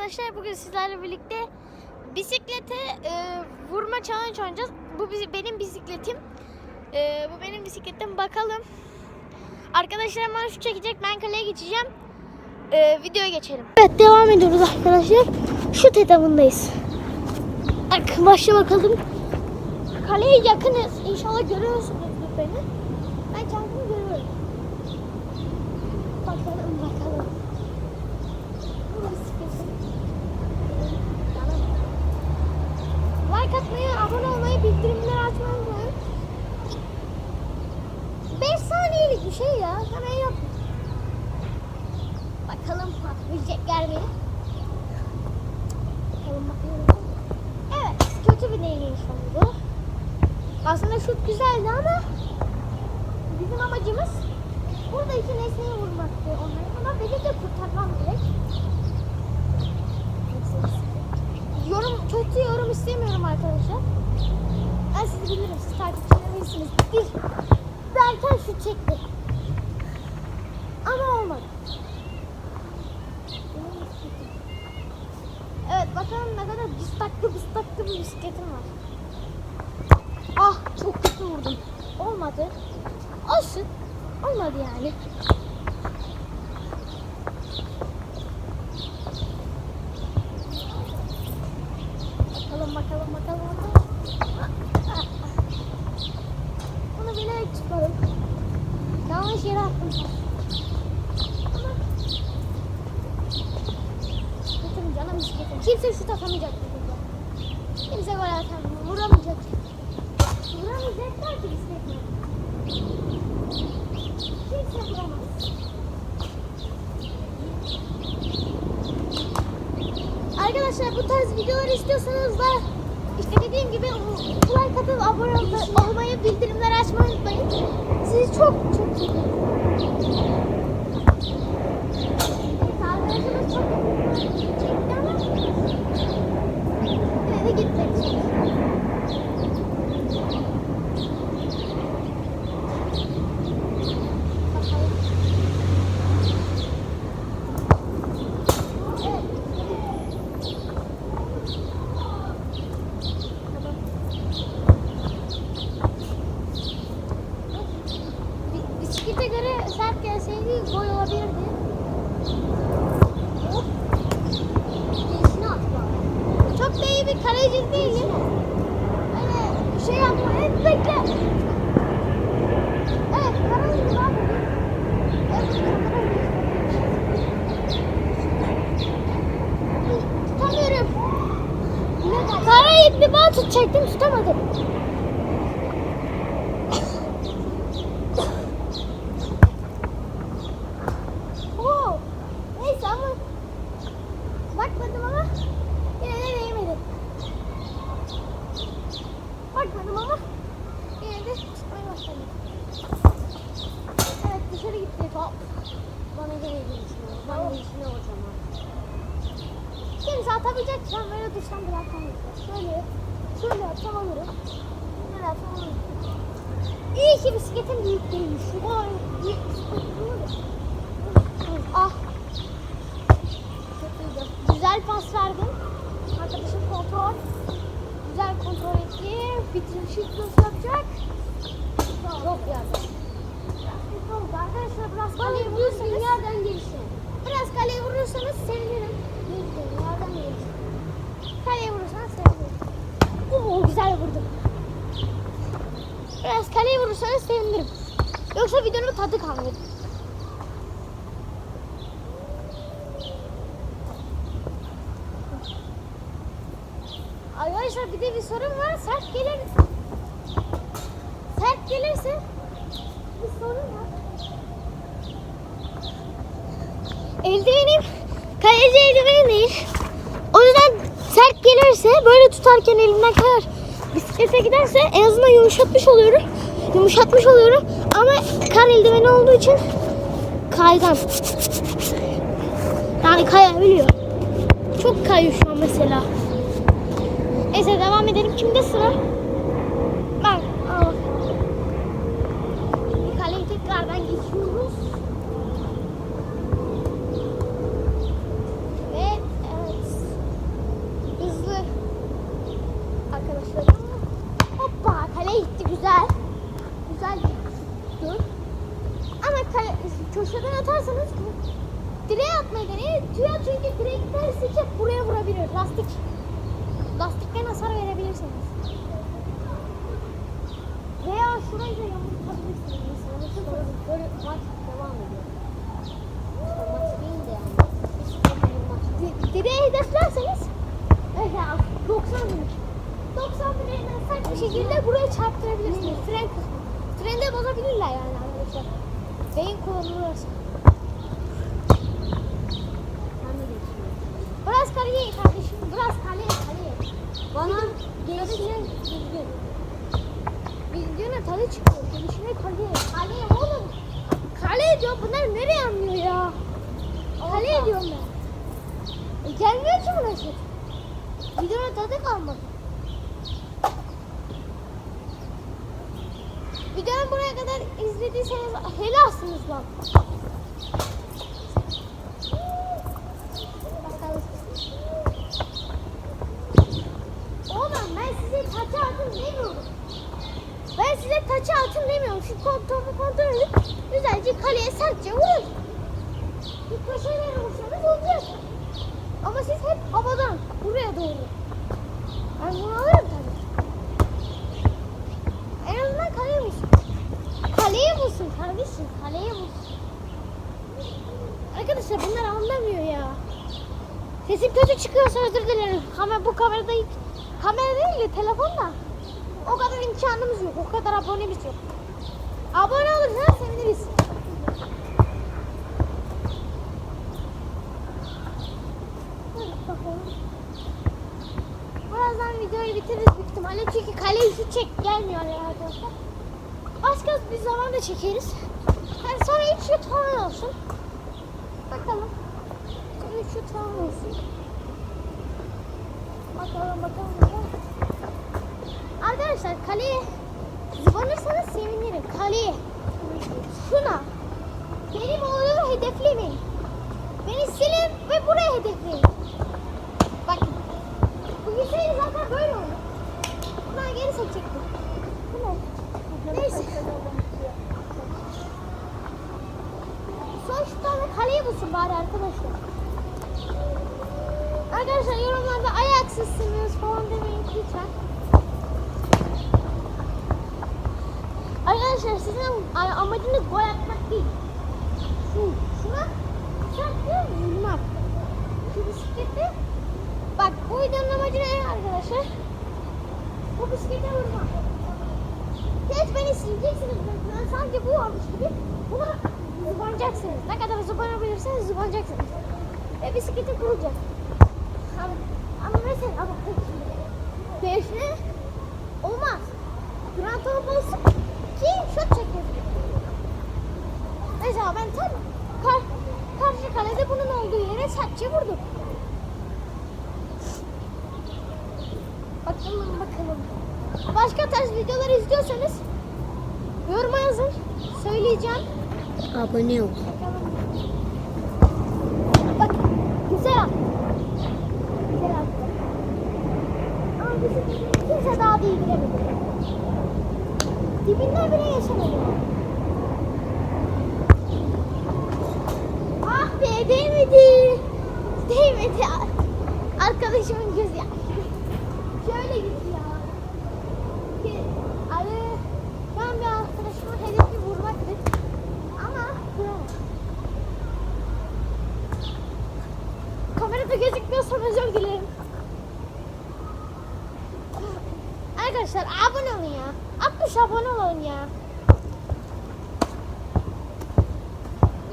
arkadaşlar bugün sizlerle birlikte bisiklete e, vurma challenge oynayacağız. Bu benim bisikletim. E, bu benim bisikletim bakalım. Arkadaşlarım bana şu çekecek ben kaleye geçeceğim. E, videoya geçelim. Evet devam ediyoruz arkadaşlar. Şut etabındayız. Başla bakalım. Kaleye yakınız. İnşallah görüyorsunuzdur beni. Ben kendimi görüyorum. Bakalım bakalım. Bu bisikletim. Like atmayı, abone olmayı, bildirimleri açmayı unutmayın. 5 saniyelik bir şey ya. Hemen yap. Bakalım patlayacaklar mı? Bakalım bakalım. Evet, kötü bir deneyiş oldu. Aslında şut güzeldi ama bizim amacımız burada iki nesneyi vurmaktı onları. Ama beni de kurtarmam gerek. Yorum, kötü yorum istemiyorum arkadaşlar. Ben sizi bilirim, siz takipçilerimsiniz. Bir derken şut çekti. Ama olmadı. Evet bakalım ne kadar bistaklı bistaklı bir bisikletim var. Ah çok kötü vurdum. Olmadı. Olsun. Olmadı yani. Bakalım bakalım bakalım bakalım. Bunu bilerek çıkarım. Yanlış yere attım. Ama Bisikletim canım bisikletim. Kimse şut atamayacak burada. Kimse gol atamıyor. Vuramayacak. Vuramayacaklar ki bisikletle. Kimse vuramaz. Arkadaşlar bu tarz videolar istiyorsanız da işte dediğim gibi like atıp abone ol- olmayı, bildirimleri açmayı unutmayın. Sizi çok çok seviyorum. Evet, arkadaşımız çok çekti ama yine de gitmedi. Bakalım. Evet. Tamam. Bi- Bisiklete göre sert gelseydi gol olabilirdi. Hop. Gelişine atla. Çok da iyi bir kaleci değilim. Öyle şey yapma. Evet bekle. Evet karaydı lan bugün. Evet Tutamıyorum. Bir bal tutacaktım tutamadım. Oo. Neyse ama bakmadım ama yine de değmedi. Bakmadım ama yine de tutmaya. Evet dışarı gitti top. Bana göre gelişine. Ben gelişine hocam. Kimse atabilecek ben böyle atamayacağım. Şöyle, şöyle atsam alırım. Böyle atsam alırım. İyi ki bisikletim büyük değilmiş. Vay, büyük bisiklet değil mi? Ah. Kötüydü. Güzel pas verdim. Arkadaşım kontrol. Güzel kontrol etti. Bitirişi nasıl yapacak? Çok yardım. Arkadaşlar biraz kaleye vurursanız dünyadan gelişin. Biraz kaleye vurursanız sevinirim. Dünyadan gelişin. Kaleye vurursanız sevinirim. Oo güzel vurdum. Vurursanız sevinirim. Yoksa videonun tadı kalmadı. Arkadaşlar bir de bir sorun var. Sert gelir. Sert gelirse bir sorun var. Eldivenim kaleci eldiveni değil. O yüzden sert gelirse böyle tutarken elimden kayar. Bisiklete giderse en azından yumuşatmış oluyorum. Yumuşatmış oluyorum. Ama kar eldiveni olduğu için kaygan. Yani kayabiliyor. Çok kayıyor şu an mesela. Neyse devam edelim. Kimde sıra? Ben. Al. Bir kaleyi tekrardan geçiyoruz. Ve evet atmayı deneyin. Tüyo çünkü direkler sıçıp buraya vurabilir. Lastik. Lastikten hasar verebilirsiniz. Veya şurayı da yamultabilirsiniz. Mesela? Böyle maç devam ediyor. İşte maç değil de yani. Di- Direğe hedeflerseniz mesela 90 bin. 90 bineğinden sert bir şekilde buraya çarptırabilirsiniz. Fren kısmı. Freni de bozabilirler yani arkadaşlar. Beyin kullanılırsa. Biraz kaleye kardeşim. Biraz kaleye kaleye. Bana gelişine düzgün. Bilgine tadı çıkıyor. Gelişine kaleye. Kaleye oğlum. Kale diyor. Bunlar nereye anlıyor ya? Kale diyorum ben. E, gelmiyor ki şey. Videonun tadı kalmadı. Videoyu buraya kadar izlediyseniz helalsiniz lan. Oğlum ben size taça atın demiyorum. Ben size taça atın demiyorum. Şu topu kontrol edip güzelce kaleye sertçe vurun. Bir köşeyle vursanız olacak. Ama siz hep havadan buraya doğru. Ben bunu alırım tabii. En azından vursun. Kaleye vursun kardeşim. Kaleye vursun. Arkadaşlar bunlar anlamıyor ya. Sesim kötü çıkıyorsa özür dilerim. Ama bu kamerada hiç... Kamera değil de telefonda. O kadar imkanımız yok. O kadar abonemiz yok. Abone olursanız seviniriz. Birazdan videoyu bitiririz büyük ihtimalle. Çünkü kaleyi şu çek gelmiyor arkadaşlar. Başka bir zaman da çekeriz. Yani sonra 3 şut falan olsun. Bakalım. Sonra 3 şut falan olsun. Bakalım bakalım bakalım. Arkadaşlar kaleye zıbanırsanız sevinirim. Kaleye. Şuna. Benim oğlumu hedeflemeyin. Beni silin ve buraya hedefleyin. Bakın. Bu gitseydi zaten böyle olur. Bundan geri seçecektim. Bu ne? Neyse. Son bulsun bari arkadaşlar. Arkadaşlar yorumlarda ayaksızsınız falan demeyin lütfen. Arkadaşlar sizin amacınız gol atmak değil. Şu, şuna sertçe vurmak. Şu bisikleti bak bu videonun amacı ne arkadaşlar? Bu bisiklete vurmak. Hiç beni sileceksiniz. Ben sanki bu olmuş gibi buna zıbanacaksınız. Ne kadar zıbanabilirseniz zıbanacaksınız. Ve bisiklete kurulacak. Ama, ama mesela ama defne olmaz. Duran top olsun ki şut çekebilir. Mesela ben tam kar, karşı kalede bunun olduğu yere sertçe vurdum. Bakalım bakalım. Başka tarz videolar izliyorsanız yoruma yazın. Söyleyeceğim. Abone ol. Bak güzel attı. Güzel attı. Ama bizim kimse daha değil giremedi. Dibinden bile geçemedi. Ah be değmedi. Değmedi. Arkadaşımın gözü ya. Şöyle gitti ya. Ki- Ali, ben bir arkadaşımın hedefi. Ama vuramadım. Kamerada gözükmüyorsam özür dilerim. Arkadaşlar abone olun ya. 60 abone olun ya.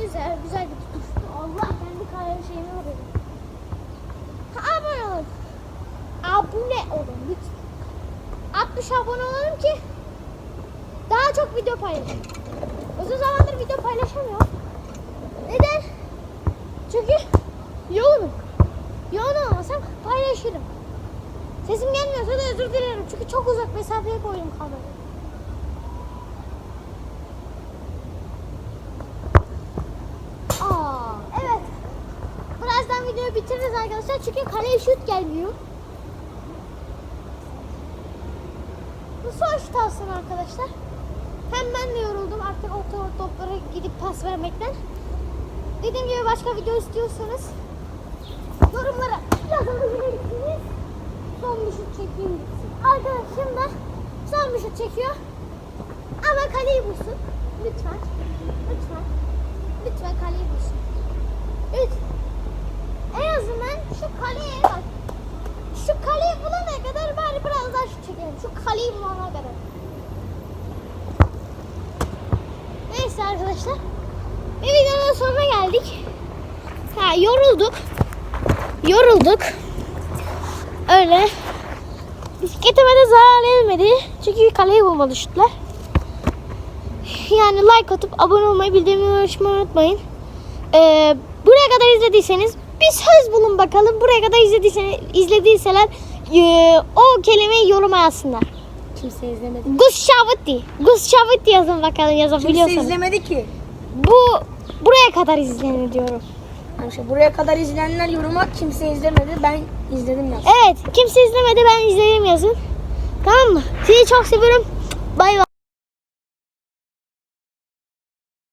Güzel, güzel tutuştu. Allah kendi kaya şeyimi vuruyor. Abone olun. Abone olun lütfen. 60 abone olalım ki daha çok video paylaşayım. Uzun zamandır video paylaşamıyorum. Neden? Çünkü yoğunum. Yoğun olmasam paylaşırım. Sesim gelmiyorsa da özür dilerim. Çünkü çok uzak mesafeye koydum kamerayı. Evet. Birazdan videoyu bitiririz arkadaşlar. Çünkü kaleye şut gelmiyor. Bu son şut alsın arkadaşlar. Hem ben de yoruldum artık o to- toplara gidip pas vermekten. Dediğim gibi başka video istiyorsanız yorumlara yazabilirsiniz. Son bir şut çekeyim gitsin. Arkadaşım da son bir şut çekiyor. Ama kaleyi bulsun. Lütfen. Lütfen. Lütfen kaleyi bulsun. Lütfen. En azından şu kaleye bak. Şu kaleyi bulana kadar bari biraz daha şut çekelim. Şu kaleyi bulana kadar. Neyse arkadaşlar. Bir videonun sonuna geldik. Ha yorulduk. Yorulduk. Öyle. Bisikletime de zarar gelmedi. Çünkü kaleyi bulmadı şutlar. Yani like atıp abone olmayı, bildirimleri açmayı unutmayın. Ee, buraya kadar izlediyseniz bir söz bulun bakalım. Buraya kadar izlediyseniz, izlediyseler ee, o kelimeyi yoruma yazsınlar. Kimse izlemedi. Gustavati. Gustavati yazın bakalım Kimse yazabiliyorsanız. izlemedi ki. Bu buraya kadar izlenir diyorum. Yani işte buraya kadar izleyenler yoruma kimse izlemedi. Ben izledim ya. Evet kimse izlemedi ben izledim yazın. Tamam mı? Sizi çok seviyorum. Bay bay.